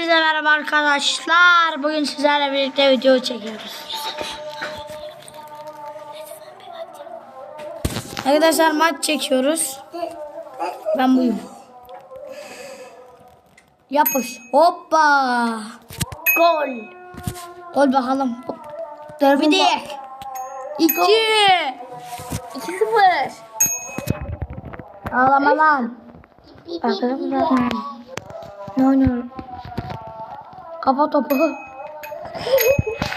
Hepinize merhaba arkadaşlar. Bugün sizlerle birlikte video çekiyoruz. Arkadaşlar maç çekiyoruz. Ben buyum. Yapış. Hoppa. Gol. Gol bakalım. Hop. Bir de. İki. İki sıfır. Ağlama lan. Arkadaşlar. Ne oynuyorum? Kafa topu.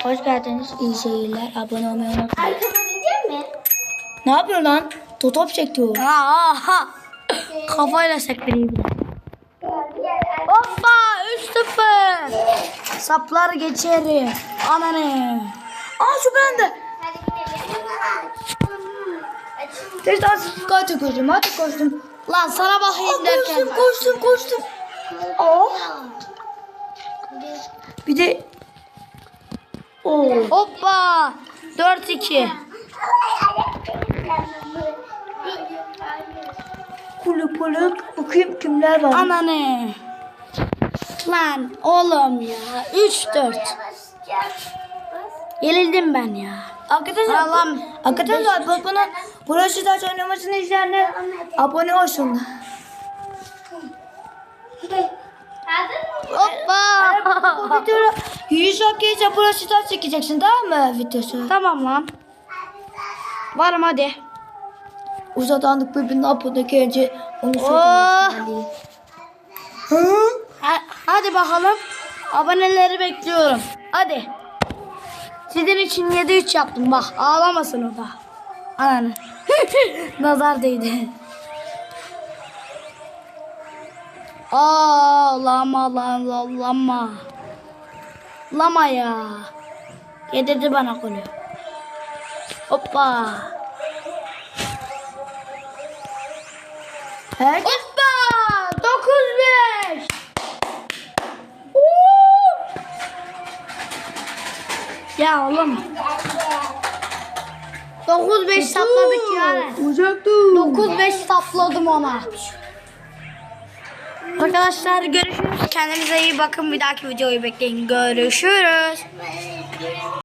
Hoş geldiniz. İyi seyirler. Abone olmayı unutmayın. Arkadaşlar mi? Ne yapıyor lan? Totop çekti o. Aha. Kafayla sektireyim. Hoppa 3-0. Saplar geçeri. Ananı. Aa şu bende. Hadi gidelim. Test asist kaç koştum hadi koştum. Lan sana bakayım derken. Koştum koştum koştum. Oh. Bir de Oo. Hoppa 4-2. Kulüp kulüp bakayım kimler var. Ananı. Lan oğlum ya 3-4. Yenildim ben ya. Arkadaşlar, Allah'ım. arkadaşlar bak bana burası da oynamasını izleyenler abone olsun. Hoppa. Bu videoda 100 dakikaysa burası da çekeceksin tamam mı videosu? tamam lan. Varım hadi. Uzatandık birbirine abone gelince onu Oh. söylemiştim. Ha- hadi bakalım. Aboneleri bekliyorum. Hadi. Sizin için 7-3 yaptım bak. Ağlamasın o da. Ananı. Nazar değdi. Ağlama lan lan lama. Lama ya. Yedirdi bana golü. Hoppa. Evet. Hoppa! 9-5. Ya oğlum. 9-5 sapladık yani. Uzak dur. 9-5 sapladım ona. Arkadaşlar görüşürüz. Kendinize iyi bakın. Bir dahaki videoyu bekleyin. Görüşürüz.